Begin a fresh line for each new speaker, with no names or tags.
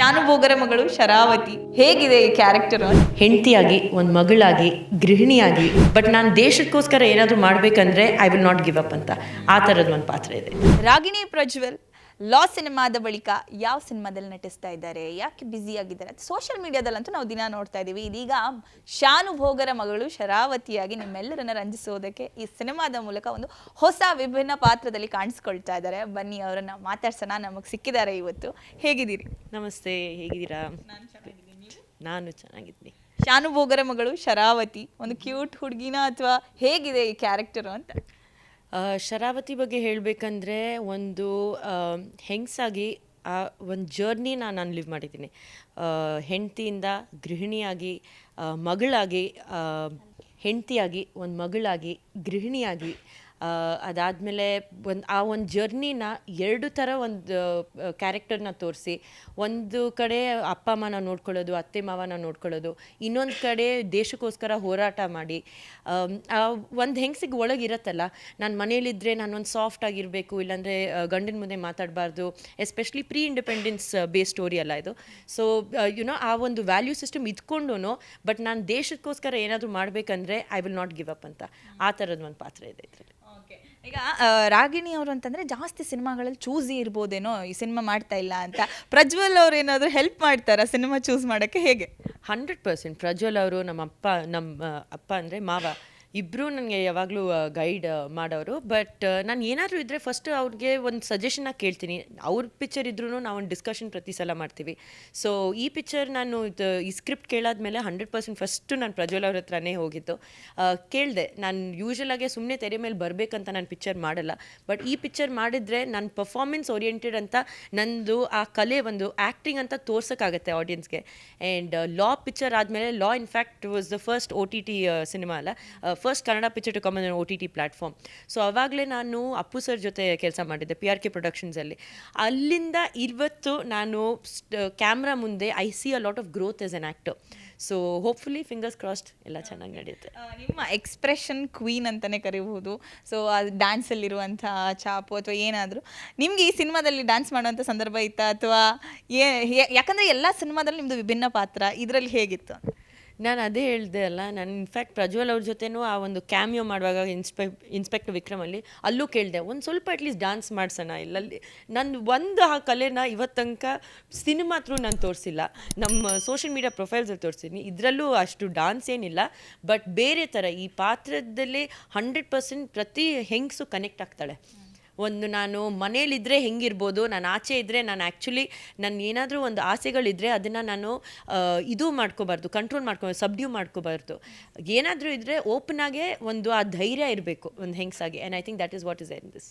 ಶಾನುಭೋಗರ ಮಗಳು ಶರಾವತಿ. ಹೇಗಿದೆ ಈ ಕ್ಯಾರೆಕ್ಟರ್
ಹೆಂಡತಿಯಾಗಿ ಒಂದು ಮಗಳಾಗಿ ಗೃಹಿಣಿಯಾಗಿ ಬಟ್ ನಾನು ದೇಶಕ್ಕೋಸ್ಕರ ಏನಾದರೂ ಮಾಡಬೇಕಂದ್ರೆ I will not give up ಅಂತ. ಆ ಥರದ್ದು ಒಂದು ಪಾತ್ರ ಇದೆ.
ರಾಗಿಣಿ ಪ್ರಜ್ವಲ್ ಲಾ ಸಿನಿಮಾದ ಬಳಿಕ ಯಾವ ಸಿನಿಮಾದಲ್ಲಿ ನಟಿಸ್ತಾ ಇದ್ದಾರೆ? ಯಾಕೆ ಬ್ಯುಸಿ ಆಗಿದ್ದಾರೆ? ಸೋಷಿಯಲ್ ಮೀಡಿಯಾದಲ್ಲಂತೂ ನಾವು ದಿನ ನೋಡ್ತಾ ಇದ್ದೀವಿ. ಇದೀಗ ಶಾನುಭೋಗರ ಮಗಳು ಶರಾವತಿಯಾಗಿ ನಿಮ್ಮೆಲ್ಲರನ್ನ ರಂಜಿಸೋದಕ್ಕೆ ಈ ಸಿನಿಮಾದ ಮೂಲಕ ಒಂದು ಹೊಸ ವಿಭಿನ್ನ ಪಾತ್ರದಲ್ಲಿ ಕಾಣಿಸ್ಕೊಳ್ತಾ ಇದ್ದಾರೆ. ಬನ್ನಿ ಅವರನ್ನ ಮಾತಾಡ್ಸೋಣ. ನಮಗೆ ಸಿಕ್ಕಿದ್ದಾರೆ ಇವತ್ತು. ಹೇಗಿದ್ದೀರಿ?
ನಮಸ್ತೆ. ಹೇಗಿದ್ದೀರಾ? ನಾನು ಚೆನ್ನಾಗಿದ್ದೀನಿ.
ಶಾನುಭೋಗರ ಮಗಳು ಶರಾವತಿ ಒಂದು ಕ್ಯೂಟ್ ಹುಡುಗಿನ ಅಥವಾ ಹೇಗಿದೆ ಈ ಕ್ಯಾರೆಕ್ಟರು ಅಂತ?
ಶರಾವತಿ ಬಗ್ಗೆ ಹೇಳಬೇಕಂದ್ರೆ ಒಂದು ಹೆಂಗಸಾಗಿ, ಆ, ಒಂದು ಜರ್ನಿ ನಾನು ಲಿವ್ ಮಾಡಿದ್ದೀನಿ. ಹೆಂಡತಿಯಿಂದ ಗೃಹಿಣಿಯಾಗಿ ಮಗಳಾಗಿ ಹೆಂಡತಿಯಾಗಿ, ಒಂದು ಮಗಳಾಗಿ, ಗೃಹಿಣಿಯಾಗಿ ಅದಾದಮೇಲೆ ಒಂದು ಆ ಒಂದು ಜರ್ನಿನ ಎರಡು ಥರ ಒಂದು ಕ್ಯಾರೆಕ್ಟರ್ನ ತೋರಿಸಿ. ಒಂದು ಕಡೆ ಅಪ್ಪ ಅಮ್ಮನ ನೋಡ್ಕೊಳ್ಳೋದು, ಅತ್ತೆ ಮಾವನ ನೋಡ್ಕೊಳ್ಳೋದು, ಇನ್ನೊಂದು ಕಡೆ ದೇಶಕ್ಕೋಸ್ಕರ ಹೋರಾಟ ಮಾಡಿ. ಒಂದು ಹೆಂಗಸಿಗೆ ಒಳಗಿರತ್ತಲ್ಲ ನಾನು ಮನೇಲಿದ್ದರೆ ನಾನು ಒಂದು ಸಾಫ್ಟ್ ಆಗಿರಬೇಕು, ಇಲ್ಲಾಂದರೆ ಗಂಡಿನ ಮುಂದೆ ಮಾತಾಡಬಾರ್ದು especially pre independence base story ಅಲ್ಲ ಇದು. ಸೊ ಯುನೋ ಆ ಒಂದು ವ್ಯಾಲ್ಯೂ ಸಿಸ್ಟಮ್ ಇದ್ಕೊಂಡು ಬಟ್ ನಾನು ದೇಶಕ್ಕೋಸ್ಕರ ಏನಾದರೂ ಮಾಡಬೇಕಂದ್ರೆ I will not give up ಅಂತ. ಆ ಥರದ ಒಂದು ಪಾತ್ರ ಇದೆ ಇದರಲ್ಲಿ.
ಈಗ ರಾಗಿಣಿ ಅವರು ಅಂತಂದ್ರೆ ಜಾಸ್ತಿ ಸಿನಿಮಾಗಳಲ್ಲಿ ಚೂಸಿ ಇರ್ಬೋದೇನೋ, ಈ ಸಿನಿಮಾ ಮಾಡ್ತಾ ಇಲ್ಲ ಅಂತ. ಪ್ರಜ್ವಲ್ ಅವರು ಏನಾದ್ರು ಹೆಲ್ಪ್ ಮಾಡ್ತಾರಾ ಸಿನಿಮಾ ಚೂಸ್ ಮಾಡೋಕ್ಕೆ ಹೇಗೆ?
ಹಂಡ್ರೆಡ್ ಪರ್ಸೆಂಟ್ ಪ್ರಜ್ವಲ್ ಅವರು ನಮ್ಮ ಅಪ್ಪ ನಮ್ಮ ಅಪ್ಪ ಅಂದರೆ ಮಾವ. ಇಬ್ಬರು ನನಗೆ ಯಾವಾಗಲೂ ಗೈಡ್ ಮಾಡೋರು. ಬಟ್ ನಾನು ಏನಾದರೂ ಇದ್ದರೆ ಫಸ್ಟ್ ಅವ್ರಿಗೆ ಒಂದು ಸಜೆಷನ್ನ ಕೇಳ್ತೀನಿ. ಅವ್ರ ಪಿಕ್ಚರ್ ಇದ್ರೂ ನಾವು ಡಿಸ್ಕಷನ್ ಪ್ರತಿ ಸಲ ಮಾಡ್ತೀವಿ. ಸೊ ಈ ಪಿಕ್ಚರ್ ನಾನು ಇದು, ಈ ಸ್ಕ್ರಿಪ್ಟ್ ಕೇಳಾದ್ಮೇಲೆ ಹಂಡ್ರೆಡ್ ಪರ್ಸೆಂಟ್ ಫಸ್ಟು ನಾನು ಪ್ರಜ್ವಲ್ ಅವ್ರ ಹತ್ರನೇ ಹೋಗಿತ್ತು ಕೇಳಿದೆ. ನಾನು ಯೂಶ್ವಲಾಗೆ ಸುಮ್ಮನೆ ತೆರೆ ಮೇಲೆ ಬರಬೇಕಂತ ನಾನು ಪಿಕ್ಚರ್ ಮಾಡಲ್ಲ. ಬಟ್ ಈ ಪಿಕ್ಚರ್ ಮಾಡಿದರೆ ನನ್ನ ಪರ್ಫಾರ್ಮೆನ್ಸ್ ಓರಿಯೆಂಟೆಡ್ ಅಂತ ನಂದು ಆ ಕಲೆ ಒಂದು ಆ್ಯಕ್ಟಿಂಗ್ ಅಂತ ತೋರ್ಸೋಕ್ಕಾಗತ್ತೆ ಆಡಿಯನ್ಸ್ಗೆ ಆ್ಯಂಡ್ ಲಾ ಪಿಕ್ಚರ್ ಆದಮೇಲೆ law in fact was the first O T T cinema ಅಲ್ಲ. First Kannada picture to come O T T platform so ಅವಾಗಲೇ ನಾನು ಅಪ್ಪು ಸರ್ ಜೊತೆ ಕೆಲಸ ಮಾಡಿದ್ದೆ ಪಿ ಆರ್ ಕೆ ಪ್ರೊಡಕ್ಷನ್ಸಲ್ಲಿ ಅಲ್ಲಿಂದ ಇವತ್ತು ನಾನು ಕ್ಯಾಮ್ರಾ ಮುಂದೆ I see a lot of growth as an actor so hopefully fingers crossed ಎಲ್ಲ ಚೆನ್ನಾಗಿ ನಡೆಯುತ್ತೆ
ನಿಮ್ಮ ಎಕ್ಸ್ಪ್ರೆಷನ್ ಕ್ವೀನ್ ಅಂತಲೇ ಕರಿಬಹುದು. ಸೊ ಅದು ಡ್ಯಾನ್ಸಲ್ಲಿರುವಂಥ ಚಾಪು ಅಥವಾ ಏನಾದರೂ. ನಿಮಗೆ ಈ ಸಿನಿಮಾದಲ್ಲಿ ಡ್ಯಾನ್ಸ್ ಮಾಡುವಂಥ ಸಂದರ್ಭ ಇತ್ತಾ ಅಥವಾ ಏ ಯಾಕಂದ್ರೆ ಎಲ್ಲ ಸಿನಿಮಾದಲ್ಲಿ ನಿಮ್ಮದು ವಿಭಿನ್ನ ಪಾತ್ರ. ಇದರಲ್ಲಿ ಹೇಗಿತ್ತು?
ನಾನು ಅದೇ ಹೇಳಿದೆ ಅಲ್ಲ, ನಾನು ಇನ್ಫ್ಯಾಕ್ಟ್ ಪ್ರಜ್ವಲ್ ಅವ್ರ ಜೊತೆನೂ ಆ ಒಂದು ಕ್ಯಾಮಿಯೋ ಮಾಡುವಾಗ ಇನ್ಸ್ಪೆ ಇನ್ಸ್ಪೆಕ್ಟರ್ ವಿಕ್ರಮಲ್ಲಿ ಅಲ್ಲೂ ಕೇಳಿದೆ, ಒಂದು ಸ್ವಲ್ಪ ಅಟ್ಲೀಸ್ಟ್ ಡ್ಯಾನ್ಸ್ ಮಾಡ್ಸೋಣ, ಇಲ್ಲಲ್ಲಿ ನನ್ನ ಒಂದು ಆ ಕಲೆನ ಇವತ್ತು ತನಕ ಸಿನಿಮಾ ಥ್ರೂ ನಾನು ತೋರಿಸಿಲ್ಲ. ನಮ್ಮ ಸೋಷಿಯಲ್ ಮೀಡಿಯಾ ಪ್ರೊಫೈಲ್ಸಲ್ಲಿ ತೋರಿಸ್ತೀನಿ ಇದರಲ್ಲೂ ಅಷ್ಟು ಡಾನ್ಸ್ ಏನಿಲ್ಲ ಬಟ್ ಬೇರೆ ಥರ ಈ ಪಾತ್ರದಲ್ಲಿ ಹಂಡ್ರೆಡ್ ಪರ್ಸೆಂಟ್ ಪ್ರತಿ ಹೆಂಗಸು ಕನೆಕ್ಟ್ ಆಗ್ತಾಳೆ. ಒಂದು ನಾನು ಮನೇಲಿದ್ದರೆ ಹೆಂಗಿರ್ಬೋದು, ನಾನು ಆಚೆ ಇದ್ದರೆ ನಾನು ಆ್ಯಕ್ಚುಲಿ ನನ್ನ ಏನಾದರೂ ಒಂದು ಆಸೆಗಳಿದ್ದರೆ ಅದನ್ನು ನಾನು ಇದು ಮಾಡ್ಕೋಬಾರ್ದು ಕಂಟ್ರೋಲ್ ಮಾಡ್ಕೊ ಸಬ್ಡ್ಯೂ ಮಾಡ್ಕೋಬಾರ್ದು. ಏನಾದರೂ ಇದ್ದರೆ ಓಪನ್ ಆಗೇ ಒಂದು ಆ ಧೈರ್ಯ ಇರಬೇಕು ಒಂದು ಹೆಂಗಸಾಗಿ. And I think that is what is in this